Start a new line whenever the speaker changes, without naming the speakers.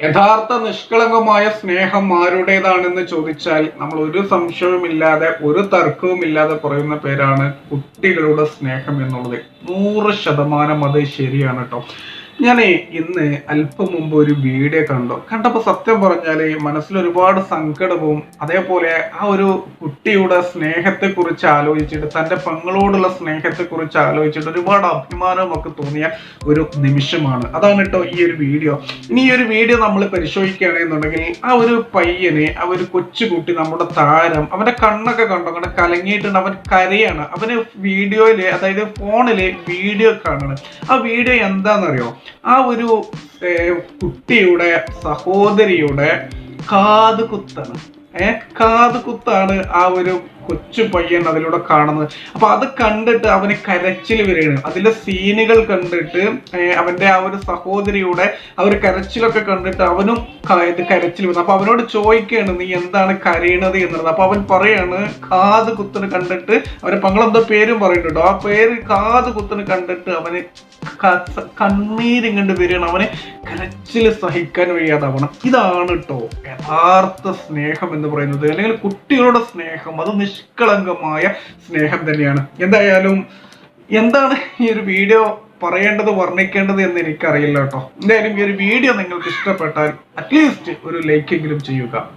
യഥാർത്ഥ നിഷ്കളങ്കമായ സ്നേഹം ആരുടേതാണെന്ന് ചോദിച്ചാൽ നമ്മൾ ഒരു സംശയവുമില്ലാതെ ഒരു തർക്കവുമില്ലാതെ പറയുന്ന പേരാണ് കുട്ടികളുടെ സ്നേഹം എന്നുള്ളത്. നൂറ് ശതമാനം അത് ശരിയാണ് കേട്ടോ ഞാൻ ഇന്ന് അല്പം മുമ്പ് ഒരു വീഡിയോ കണ്ടു. കണ്ടപ്പോൾ സത്യം പറഞ്ഞാൽ മനസ്സിൽ ഒരുപാട് സങ്കടവും അതേപോലെ ആ ഒരു കുട്ടിയുടെ സ്നേഹത്തെക്കുറിച്ച് ആലോചിച്ചിട്ട് തന്റെ പെങ്ങളോടുള്ള സ്നേഹത്തെക്കുറിച്ച് ആലോചിച്ചിട്ട് ഒരുപാട് അഭിമാനവും ഒക്കെ തോന്നിയ ഒരു നിമിഷമാണ്. അതാണ് കേട്ടോ ഈ ഒരു വീഡിയോ. ഇനി ഈ ഒരു വീഡിയോ നമ്മൾ പരിശോധിക്കുകയാണെന്നുണ്ടെങ്കിൽ ആ ഒരു പയ്യനെ ആ ഒരു കൊച്ചുകുട്ടി നമ്മുടെ താരം അവന്റെ കണ്ണൊക്കെ കണ്ടോ? അങ്ങനെ കലങ്ങിയിട്ടുണ്ട്. അവൻ കരയാണ്. അവന് വീഡിയോയിൽ അതായത് ഫോണിൽ വീഡിയോ കാണണം. ആ വീഡിയോ എന്താണെന്നറിയോ ആ ഒരു കുട്ടിയുടെ സഹോദരിയുടെ കാത് കുത്താണ്. ഏ കാത് കുത്താണ് ആ ഒരു കൊച്ചു പയ്യൻ അതിലൂടെ കാണുന്നത്. അപ്പൊ അത് കണ്ടിട്ട് അവന് കരച്ചിൽ വരികയാണ്. അതിലെ സീനുകൾ കണ്ടിട്ട് അവന്റെ ആ ഒരു സഹോദരിയുടെ ആ ഒരു കരച്ചിലൊക്കെ കണ്ടിട്ട് അവനും ഇത് കരച്ചിൽ വന്നു. അപ്പൊ അവനോട് ചോദിക്കുകയാണ് നീ എന്താണ് കരയണത് എന്നുള്ളത്? അപ്പൊ അവൻ പറയാണ് കാത് കുത്തിന് കണ്ടിട്ട് അവരെ പങ്ങളെന്തോ പേരും പറയുന്നുണ്ടോ. ആ പേര് കാത് കുത്തിന് കണ്ടിട്ട് അവന് കണ്ണീരിങ്ങണ്ട് വരികയാണ്. അവനെ കരച്ചിൽ സഹിക്കാൻ വയ്യാതാവണം ഇതാണ് കേട്ടോ യഥാർത്ഥ സ്നേഹം എന്ന് പറയുന്നത്. അല്ലെങ്കിൽ കുട്ടികളുടെ സ്നേഹം. അത് നിഷ്കളങ്കമായ സ്നേഹം തന്നെയാണ്. എന്തായാലും എന്താണ് ഈ ഒരു വീഡിയോ പറയേണ്ടത് വർണിക്കേണ്ടത് എന്ന് എനിക്കറിയില്ല കേട്ടോ എന്തായാലും ഈ ഒരു വീഡിയോ നിങ്ങൾക്ക് ഇഷ്ടപ്പെട്ടാൽ അറ്റ്ലീസ്റ്റ് ഒരു ലൈക്കെങ്കിലും ചെയ്യുക.